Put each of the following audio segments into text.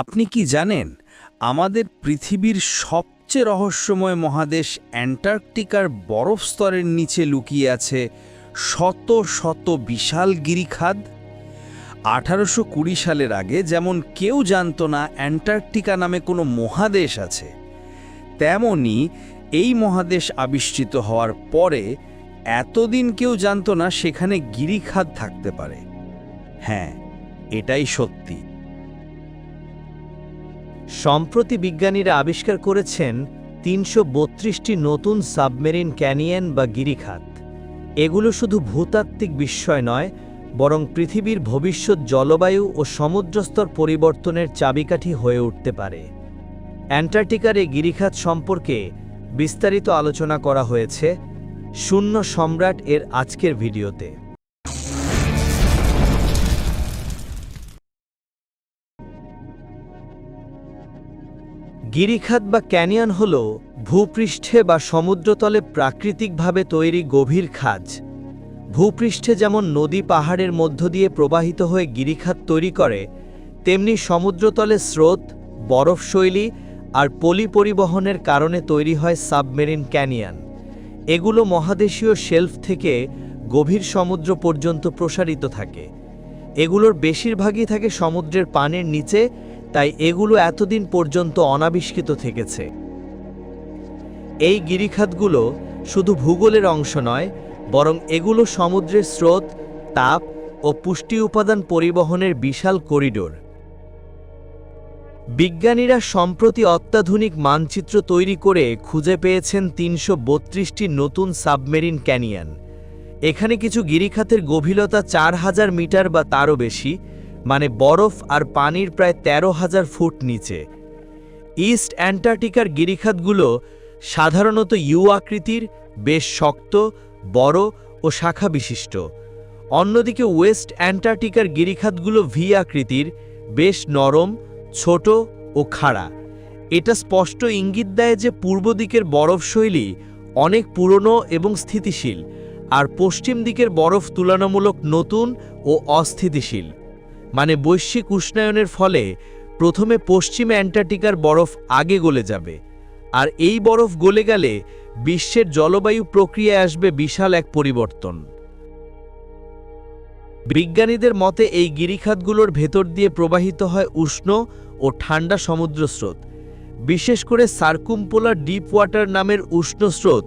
আপনি কি জানেন, আমাদের পৃথিবীর সবচেয়ে রহস্যময় মহাদেশ অ্যান্টার্কটিকার বরফ স্তরের নিচে লুকিয়ে আছে শত শত বিশাল গিরিখাদ আঠারোশো কুড়ি সালের আগে যেমন কেউ জানতো না অ্যান্টার্কটিকা নামে কোনো মহাদেশ আছে, তেমনি এই মহাদেশ আবিষ্কৃত হওয়ার পরে এতদিন কেউ জানতো না সেখানে গিরিখাদ থাকতে পারে। হ্যাঁ এটাই সত্যি। সম্প্রতি বিজ্ঞানীরা আবিষ্কার করেছেন তিনশো বত্রিশটি নতুন সাবমেরিন ক্যানিয়ন বা গিরিখাত। এগুলো শুধু ভূতাত্ত্বিক বিস্ময় নয়, বরং পৃথিবীর ভবিষ্যৎ জলবায়ু ও সমুদ্রস্তর পরিবর্তনের চাবিকাঠি হয়ে উঠতে পারে। অ্যান্টার্কটিকার এই গিরিখাত সম্পর্কে বিস্তারিত আলোচনা করা হয়েছে শূন্য সম্রাট এর আজকের ভিডিওতে। গিরিখাত বা ক্যানিয়ন হল ভূপৃষ্ঠে বা সমুদ্রতলে প্রাকৃতিকভাবে তৈরি গভীর খাজ। ভূপৃষ্ঠে যেমন নদী পাহাড়ের মধ্য দিয়ে প্রবাহিত হয়ে গিরিখাত তৈরি করে, তেমনি সমুদ্রতলে স্রোত, বরফশৈলী আর পলি পরিবহনের কারণে তৈরি হয় সাবমেরিন ক্যানিয়ন। এগুলো মহাদেশীয় শেলফ থেকে গভীর সমুদ্র পর্যন্ত প্রসারিত থাকে। এগুলোর বেশিরভাগই থাকে সমুদ্রের পানের নিচে তাই এগুলো এতদিন পর্যন্ত অনাবিষ্কৃত থেকেছে। এই গিরিখাতগুলো শুধু ভূগোলের অংশ নয়, বরং এগুলো সমুদ্রের স্রোত, তাপ ও পুষ্টি উপাদান পরিবহনের বিশাল করিডোর। বিজ্ঞানীরা সম্প্রতি অত্যাধুনিক মানচিত্র তৈরি করে খুঁজে পেয়েছেন তিনশো বত্রিশটি নতুন সাবমেরিন ক্যানিয়ন। এখানে কিছু গিরিখাতের গভীরতা চার হাজার মিটার বা তারও বেশি মানে বরফ আর পানির প্রায় তেরো হাজার ফুট নিচে। ইস্ট অ্যান্টার্কটিকার গিরিখাতগুলো সাধারণত ইউ আকৃতির, বেশ শক্ত, বড় ও শাখা বিশিষ্ট। অন্যদিকে ওয়েস্ট অ্যান্টার্কটিকার গিরিখাতগুলো ভি আকৃতির, বেশ নরম, ছোট ও খাড়া। এটা স্পষ্ট ইঙ্গিত দেয় যে পূর্ব দিকের বরফশৈলী অনেক পুরনো এবং স্থিতিশীল, আর পশ্চিম দিকের বরফ তুলনামূলক নতুন ও অস্থিতিশীল। মানে বৈশ্বিক উষ্ণায়নের ফলে প্রথমে পশ্চিম অ্যান্টার্কটিকার বরফ আগে গলে যাবে। আর এই বরফ গলে গেলে বিশ্বের জলবায়ু প্রক্রিয়ায় আসবে বিশাল এক পরিবর্তন। বিজ্ঞানীদের মতে এই গিরিখাতগুলোর ভেতর দিয়ে প্রবাহিত হয় উষ্ণ ও ঠান্ডা সমুদ্র স্রোত। বিশেষ করে সার্কুম্পোলার ডিপ ওয়াটার নামের উষ্ণ স্রোত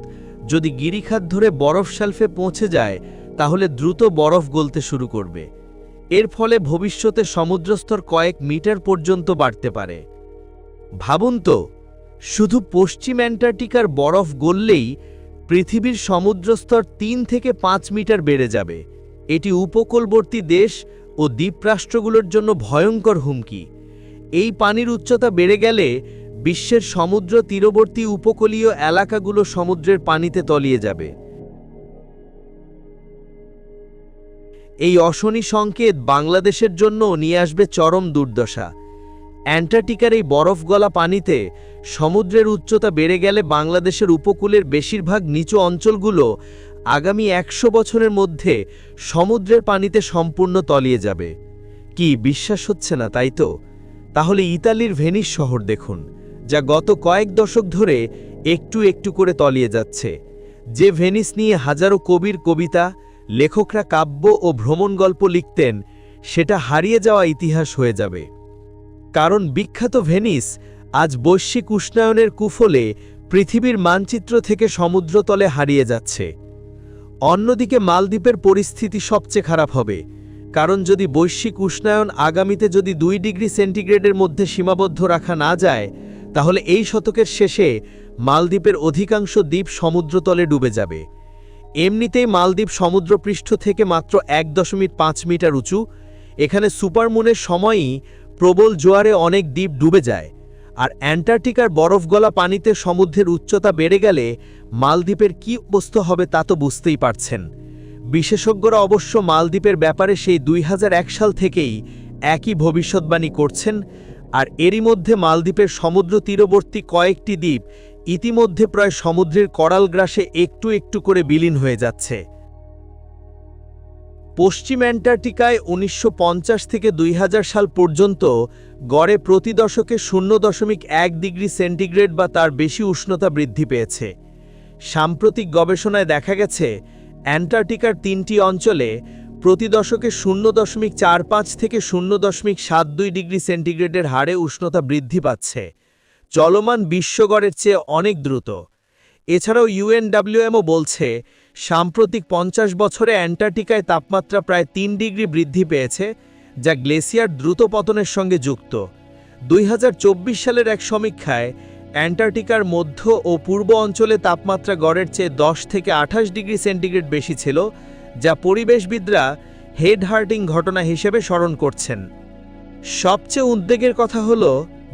যদি গিরিখাত ধরে বরফ শালফে পৌঁছে যায়, তাহলে দ্রুত বরফ গলতে শুরু করবে। এর ফলে ভবিষ্যতে সমুদ্রস্তর কয়েক মিটার পর্যন্ত বাড়তে পারে। ভাবুন তো, শুধু পশ্চিম অ্যান্টার্কটিকার বরফ গললেই পৃথিবীর সমুদ্রস্তর তিন থেকে পাঁচ মিটার বেড়ে যাবে। এটি উপকূলবর্তী দেশ ও দ্বীপরাষ্ট্রগুলোর জন্য ভয়ঙ্কর হুমকি। এই পানির উচ্চতা বেড়ে গেলে বিশ্বের সমুদ্র তীরবর্তী উপকূলীয় এলাকাগুলো সমুদ্রের পানিতে তলিয়ে যাবে। এই অশনি সংকেত বাংলাদেশের জন্য নিয়ে আসবে চরম দুর্দশা। অ্যান্টার্কটিকার এই বরফ গলা পানিতে সমুদ্রের উচ্চতা বেড়ে গেলে বাংলাদেশের উপকূলের বেশিরভাগ নিচু অঞ্চলগুলো আগামী একশো বছরের মধ্যে সমুদ্রের পানিতে সম্পূর্ণ তলিয়ে যাবে। কি বিশ্বাস হচ্ছে না, তাই তো? তাহলে ইতালির ভেনিস শহর দেখুন, যা গত কয়েক দশক ধরে একটু একটু করে তলিয়ে যাচ্ছে। যে ভেনিস নিয়ে হাজারো কবির কবিতা লেখকরা কাব্য ও ভ্রমণ গল্প লিখতেন, সেটা হারিয়ে যাওয়া ইতিহাস হয়ে যাবে। কারণ বিখ্যাত ভেনিস আজ বৈশ্বিক উষ্ণায়নের কুফলে পৃথিবীর মানচিত্র থেকে সমুদ্রতলে হারিয়ে যাচ্ছে। অন্যদিকে মালদ্বীপের পরিস্থিতি সবচেয়ে খারাপ হবে, কারণ যদি বৈশ্বিক উষ্ণায়ন আগামীতে যদি দুই ডিগ্রি সেন্টিগ্রেডের মধ্যে সীমাবদ্ধ রাখা না যায়, তাহলে এই শতকের শেষে মালদ্বীপের অধিকাংশ দ্বীপ সমুদ্রতলে ডুবে যাবে। এমনিতেই মালদ্বীপ সমুদ্রপৃষ্ঠ থেকে মাত্র এক দশমিক পাঁচ মিটার উঁচু। এখানে সুপারমুনের সময়ই প্রবল জোয়ারে অনেক দ্বীপ ডুবে যায়। আর অ্যান্টার্কটিকার বরফ গলা পানিতে সমুদ্রের উচ্চতা বেড়ে গেলে মালদ্বীপের কি অবস্থা হবে তা তো বুঝতেই পারছেন। বিশেষজ্ঞরা অবশ্য মালদ্বীপের ব্যাপারে সেই দুই হাজার এক সাল থেকেই একই ভবিষ্যৎবাণী করছেন। আর এরই মধ্যে মালদ্বীপের সমুদ্র তীরবর্তী কয়েকটি দ্বীপ ইতিমধ্যে প্রায় সমুদ্রের করাল গ্রাসে একটু একটু করে বিলীন হয়ে যাচ্ছে। পশ্চিম অ্যান্টার্কটিকায় উনিশশো পঞ্চাশ থেকে দুই হাজার সাল পর্যন্ত গড়ে প্রতি দশকে শূন্য দশমিক এক ডিগ্রি সেন্টিগ্রেড বা তার বেশি উষ্ণতা বৃদ্ধি পেয়েছে। সাম্প্রতিক গবেষণায় দেখা গেছে, অ্যান্টার্কটিকার তিনটি অঞ্চলে প্রতি দশকে শূন্য দশমিক চার পাঁচ থেকে শূন্য দশমিক সাত দুই ডিগ্রি সেন্টিগ্রেডের হারে উষ্ণতা বৃদ্ধি পাচ্ছে। চলমান বিশ্বগড়ের চেয়ে অনেক দ্রুত। এছাড়াও ইউএনডব্লিউএমও বলছে, সাম্প্রতিক পঞ্চাশ বছরে অ্যান্টার্কটিকায় তাপমাত্রা প্রায় তিন ডিগ্রি বৃদ্ধি পেয়েছে, যা গ্লেসিয়ার দ্রুত পতনের সঙ্গে যুক্ত। দুই হাজার চব্বিশ সালের এক সমীক্ষায়, অ্যান্টার্কটিকার মধ্য ও পূর্ব অঞ্চলে তাপমাত্রা গড়ের চেয়ে দশ থেকে আঠাশ ডিগ্রি সেন্টিগ্রেড বেশি ছিল, যা পরিবেশবিদরা হেড হার্টিং ঘটনা হিসেবে স্মরণ করছেন। সবচেয়ে উদ্বেগের কথা হল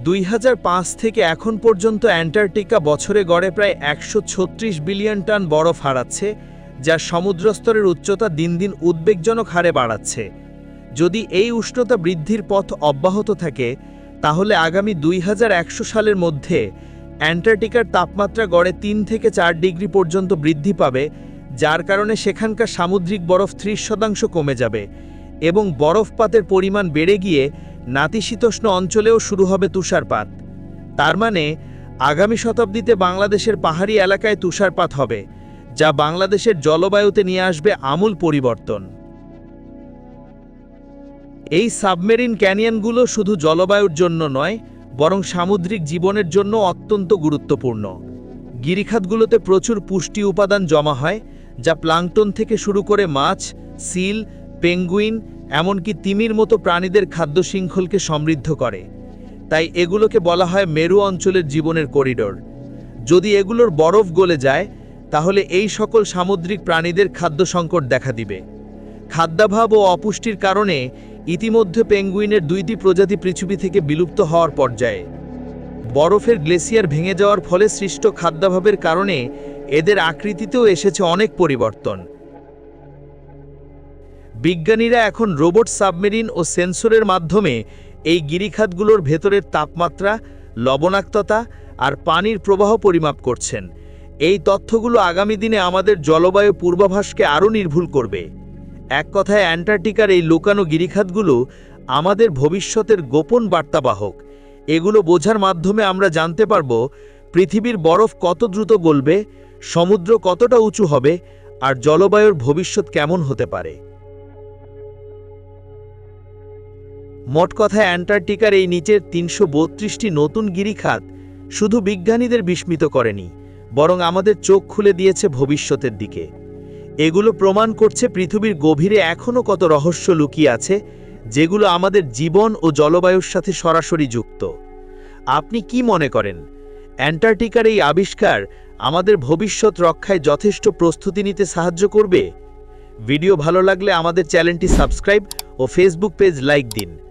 দুই হাজার পাঁচ থেকে এখন পর্যন্ত অ্যান্টার্কটিকা বছরে গড়ে প্রায় একশো ছত্রিশ বিলিয়ন টন বরফ হারাচ্ছে, যা সমুদ্রস্তরের উচ্চতা দিন দিন উদ্বেগজনক হারে বাড়াচ্ছে। যদি এই উষ্ণতা বৃদ্ধির পথ অব্যাহত থাকে, তাহলে আগামী দুই হাজার একশো সালের মধ্যে অ্যান্টার্কটিকার তাপমাত্রা গড়ে তিন থেকে চার ডিগ্রি পর্যন্ত বৃদ্ধি পাবে, যার কারণে সেখানকার সামুদ্রিক বরফ ত্রিশ শতাংশ কমে যাবে এবং বরফপাতের পরিমাণ বেড়ে গিয়ে নাতিশীতোষ্ণ অঞ্চলেও শুরু হবে তুষারপাত। তার মানে আগামী শতাব্দীতে বাংলাদেশের পাহাড়ি এলাকায় তুষারপাত হবে, যা বাংলাদেশের জলবায়ুতে নিয়ে আসবে আমূল পরিবর্তন। এই সাবমেরিন ক্যানিয়নগুলো শুধু জলবায়ুর জন্য নয়, বরং সামুদ্রিক জীবনের জন্য অত্যন্ত গুরুত্বপূর্ণ। গিরিখাতগুলোতে প্রচুর পুষ্টি উপাদান জমা হয়, যা প্লাংটন থেকে শুরু করে মাছ, সিল পেঙ্গুইন, এমনকি তিমির মতো প্রাণীদের খাদ্য শৃঙ্খলকে সমৃদ্ধ করে। তাই এগুলোকে বলা হয় মেরু অঞ্চলের জীবনের করিডোর। যদি এগুলোর বরফ গলে যায়, তাহলে এই সকল সামুদ্রিক প্রাণীদের খাদ্য সংকট দেখা দিবে। খাদ্যাভাব ও অপুষ্টির কারণে ইতিমধ্যে পেঙ্গুইনের দুইটি প্রজাতি পৃথিবী থেকে বিলুপ্ত হওয়ার পর্যায়ে। বরফের গ্লেসিয়ার ভেঙে যাওয়ার ফলে সৃষ্ট খাদ্যাভাবের কারণে এদের আকৃতিতেও এসেছে অনেক পরিবর্তন। বিজ্ঞানীরা এখন রোবট সাবমেরিন ও সেন্সরের মাধ্যমে এই গিরিখাতগুলোর ভেতরের তাপমাত্রা, লবণাক্ততা আর পানির প্রবাহ পরিমাপ করছেন। এই তথ্যগুলো আগামী দিনে আমাদের জলবায়ু পূর্বাভাসকে আরও নির্ভুল করবে। এক কথায় অ্যান্টার্কটিকার এই লুকানো গিরিখাতগুলো আমাদের ভবিষ্যতের গোপন বার্তাবাহক। এগুলো বোঝার মাধ্যমে আমরা জানতে পারব পৃথিবীর বরফ কত দ্রুত গলবে, সমুদ্র কতটা উঁচু হবে, আর জলবায়ুর ভবিষ্যৎ কেমন হতে পারে। মোট কথায় অ্যান্টার্কটিকার এই নিচের তিনশো বত্রিশটি নতুন গিরিখাত শুধু বিজ্ঞানীদের বিস্মিত করেনি, বরং আমাদের চোখ খুলে দিয়েছে ভবিষ্যতের দিকে। এগুলো প্রমাণ করছে পৃথিবীর গভীরে এখনও কত রহস্য লুকিয়ে আছে, যেগুলো আমাদের জীবন ও জলবায়ুর সাথে সরাসরি যুক্ত। আপনি কি মনে করেন? অ্যান্টার্কটিকার এই আবিষ্কার আমাদের ভবিষ্যৎ রক্ষায় যথেষ্ট প্রস্তুতি নিতে সাহায্য করবে? ভিডিও ভালো লাগলে আমাদের চ্যানেলটি সাবস্ক্রাইব ও ফেসবুক পেজ লাইক দিন।